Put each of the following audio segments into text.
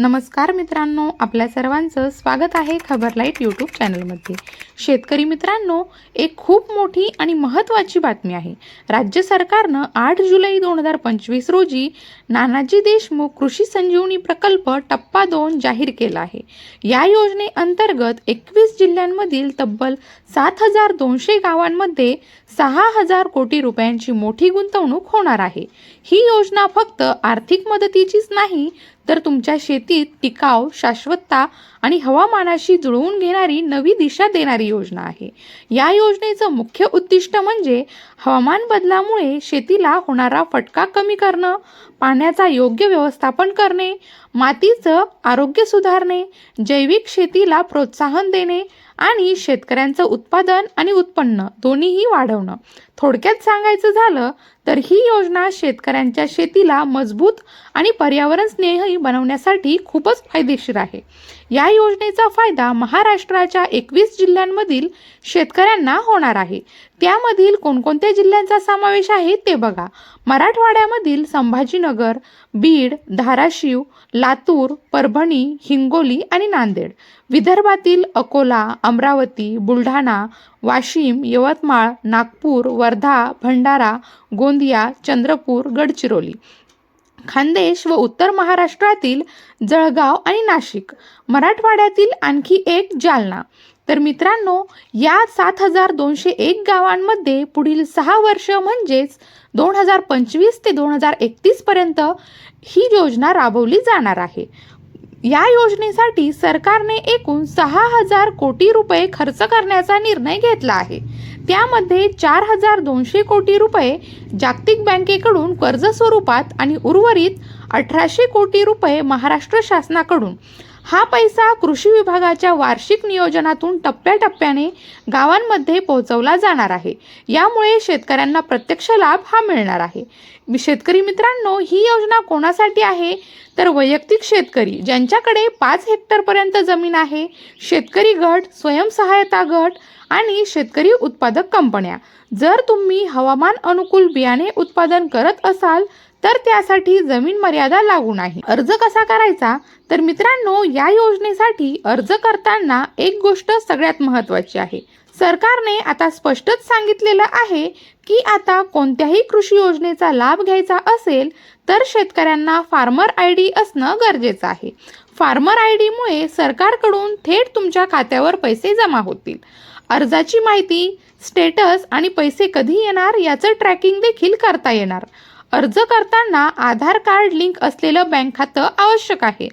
नमस्कार मित्रांनो आपल्या सर्वांचं स्वागत आहे खबर लाइट यूट्यूब चॅनलमध्ये. शेतकरी मित्रांनो एक खूप मोठी आणि महत्त्वाची बातमी आहे. राज्य सरकारनं आठ जुलै दोन हजार पंचवीस रोजी नानाजी देशमुख कृषी संजीवनी प्रकल्प टप्पा दोन जाहीर केला आहे. या योजनेअंतर्गत एकवीस जिल्ह्यांमधील तब्बल सात हजार दोनशे गावांमध्ये सहा हजार कोटी रुपयांची मोठी गुंतवणूक होणार आहे. ही योजना फक्त आर्थिक मदतीचीच नाही तर तुमच्या शेतीत टिकाव शाश्वतता आणि हवामानाशी जुळवून घेणारी नवी दिशा देणारी योजना आहे. या योजनेचं मुख्य उद्दिष्ट म्हणजे हवामान बदलामुळे शेतीला होणारा फटका कमी करणं पाण्याचा योग्य व्यवस्थापन करणे मातीचं आरोग्य सुधारणे जैविक शेतीला प्रोत्साहन देणे आणि शेतकऱ्यांचं उत्पादन आणि उत्पन्न दोन्हीही वाढवणं. थोडक्यात सांगायचं झालं तर ही योजना शेतकऱ्यांच्या शेतीला मजबूत आणि पर्यावरण स्नेही बनवण्यासाठी खूपच फायदेशीर आहे. या योजनेचा फायदा महाराष्ट्राच्या एकवीस जिल्ह्यांमधील शेतकऱ्यांना होणार आहे. त्यामधील कोणकोणत्या जिल्ह्यांचा समावेश आहे ते बघा. मराठवाड्यामधील संभाजीनगर बीड धाराशिव लातूर परभणी हिंगोली आणि नांदेड. विदर्भातील अकोला अमरावती बुलढाणा वाशिम यवतमाळ नागपूर वर्धा भंडारा गोंदिया चंद्रपूर गडचिरोली. खानदेश व उत्तर महाराष्ट्रातील जळगाव आणि नाशिक. मराठवाड्यातील आणखी एक जालना. तर मित्रांनो या सात हजार दोनशे एक गावांमध्ये पुढील सहा वर्ष म्हणजेच दोन हजार पंचवीस ते दोन हजार एकतीसपर्यंत ही योजना राबवली जाणार आहे. या योजनेसाठी सरकारने एकूण सहा हजार कोटी रुपये खर्च करण्याचा निर्णय घेतला आहे. त्यामध्ये चार हजार दोनशे कोटी रुपये जागतिक बँकेकडून कर्ज स्वरूपात आणि उर्वरित अठराशे कोटी रुपये महाराष्ट्र शासनाकडून हा पैसा कृषी विभागाच्या वार्षिक नियोजनातून टप्प्याटप्प्याने गावांमध्ये पोहोचवला जाणार आहे. यामुळे शेतकऱ्यांना प्रत्यक्ष लाभ हा मिळणार आहे. शेतकरी मित्रांनो ही योजना कोणासाठी आहे? तर वैयक्तिक शेतकरी ज्यांच्याकडे पाच हेक्टरपर्यंत जमीन आहे शेतकरी गट स्वयंसहायता गट आणि शेतकरी उत्पादक कंपन्या. जर तुम्ही हवामान अनुकूल बियाणे उत्पादन करत असाल तर त्यासाठी जमीन मर्यादा लागू नाही. अर्ज कसा करायचा? तर मित्रांनो या योजनेसाठी अर्ज करताना एक गोष्ट सगळ्यात महत्त्वाची आहे. सरकारने आता स्पष्टच सांगितलेलं आहे की आता कोणत्याही कृषी योजनेचा लाभ घ्यायचा असेल तर शेतकऱ्यांना फार्मर आय डी असणं गरजेचं आहे. फार्मर आय डीमुळे सरकारकडून थेट तुमच्या खात्यावर पैसे जमा होतील. अर्जाची माहिती स्टेटस आणि पैसे कधी येणार याचं ट्रॅकिंग देखील करता येणार. अर्ज करताना आधार कार्ड लिंक असलेलं बँक खातं आवश्यक आहे.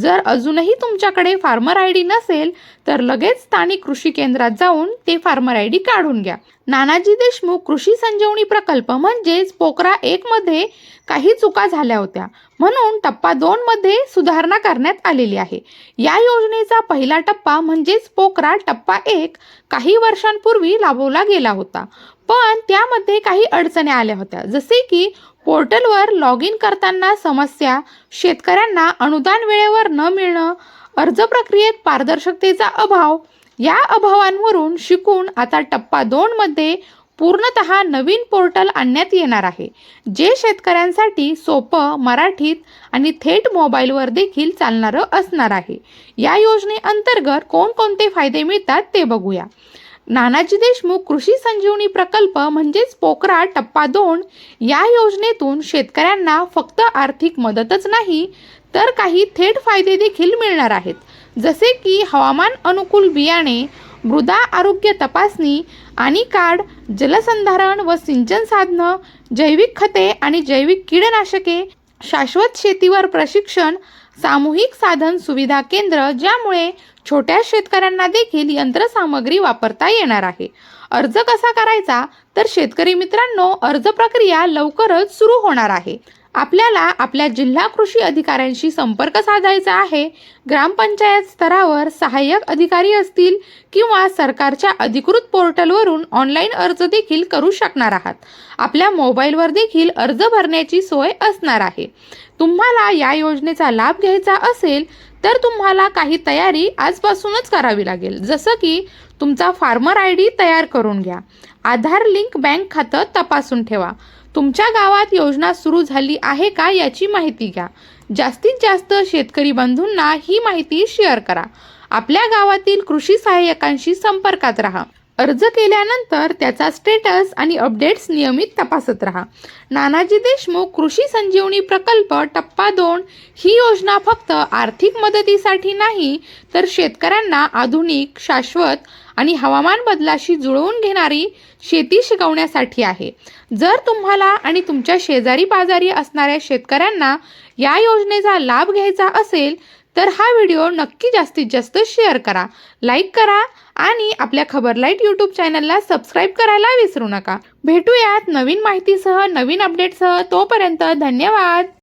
जर अजूनही तुमच्याकडे फार्मर आय डी नसेल तर लगेच स्थानिक कृषी केंद्रात जाऊन ते फार्मर आय डी काढून घ्या. नानाजी देशमुख कृषी संजीवनी प्रकल्प म्हणजेच पोकरा एकमध्ये काही चुका झाल्या होत्या. म्हणून टप्पा दोनमध्ये सुधारणा करण्यात आलेली आहे. या योजनेचा पहिला टप्पा म्हणजेच पोकरा टप्पा एक काही वर्षांपूर्वी राबवला गेला होता. पण त्यामध्ये काही अडचणी आल्या होत्या. जसे की पोर्टलवर लॉग इन करताना समस्या शेतकऱ्यांना अनुदान वेळेवर न मिळणं अर्ज प्रक्रियेत पारदर्शकतेचा अभाव या अभावांवरून शिकून आता टप्पा दोनमध्ये पूर्णत नवीन पोर्टल आणण्यात येणार आहे जे शेतकऱ्यांसाठी सोपं मराठीत आणि थेट मोबाईलवर देखील चालणारं असणार आहे. या योजनेअंतर्गत कोणकोणते फायदे मिळतात ते बघूया. नानाजी देशमुख कृषी संजीवनी प्रकल्प म्हणजेच पोकरा टप्पा दोन या योजनेतून शेतकऱ्यांना फक्त आर्थिक मदतच नाही तर काही थेट फायदे देखील मिळणार आहेत. जसे की हवामान अनुकूल बियाणे मृदा आरोग्य तपासणी आणि कार्ड जलसंधारण व सिंचन साधनं जैविक खते आणि जैविक कीडनाशके शाश्वत शेतीवर प्रशिक्षण सामूहिक साधन सुविधा केंद्र ज्यामुळे छोट्या शेतकऱ्यांना देखील यंत्रसामग्री वापरता येणार आहे. अर्ज कसा करायचा? तर शेतकरी मित्रांनो अर्ज प्रक्रिया लवकरच सुरू होणार आहे. आपल्याला आपल्या जिल्हा कृषी अधिकाऱ्यांशी संपर्क साधायचा आहे. ग्रामपंचायत स्तरावर सहाय्यक अधिकारी असतील किंवा सरकारच्या अधिकृत पोर्टलवरून ऑनलाईन अर्ज देखील करू शकणार आहात. आपल्या मोबाईलवर देखील अर्ज भरण्याची सोय असणार आहे. तुम्हाला या योजनेचा लाभ घ्यायचा असेल तर तुम्हाला काही तयारी आजपासूनच करावी लागेल. जसं की तुमचा फार्मर आय डी तयार करून घ्या. आधार लिंक बँक खातं तपासून ठेवा. तुमच्या गावात योजना सुरू झाली आहे का याची माहिती घ्या. जास्तीत जास्त शेतकरी बंधूंना ही माहिती शेअर करा. आपल्या गावातील कृषी सहाय्यकांशी संपर्कात राहा. अर्ज केल्यानंतर त्याचा स्टेटस आणि अपडेट्स नियमित तपासत राहा. नानाजी देशमुख कृषी संजीवनी प्रकल्प टप्पा दोन ही योजना फक्त आर्थिक मदतीसाठी नाही तर शेतकऱ्यांना आधुनिक शाश्वत आणि हवामान बदलाशी जुळवून घेणारी शेती शिकवण्यासाठी आहे. जर तुम्हाला आणि तुमच्या शेजारी पाजारी असणाऱ्या शेतकऱ्यांना या योजनेचा लाभ घ्यायचा असेल तर हा व्हिडिओ नक्की जास्तीत जास्त शेअर करा लाईक करा आणि आपल्या खबर लाइट यूट्यूब चॅनलला सबस्क्राईब करायला विसरू नका. भेटूयात नवीन माहितीसह नवीन अपडेटसह. तोपर्यंत धन्यवाद.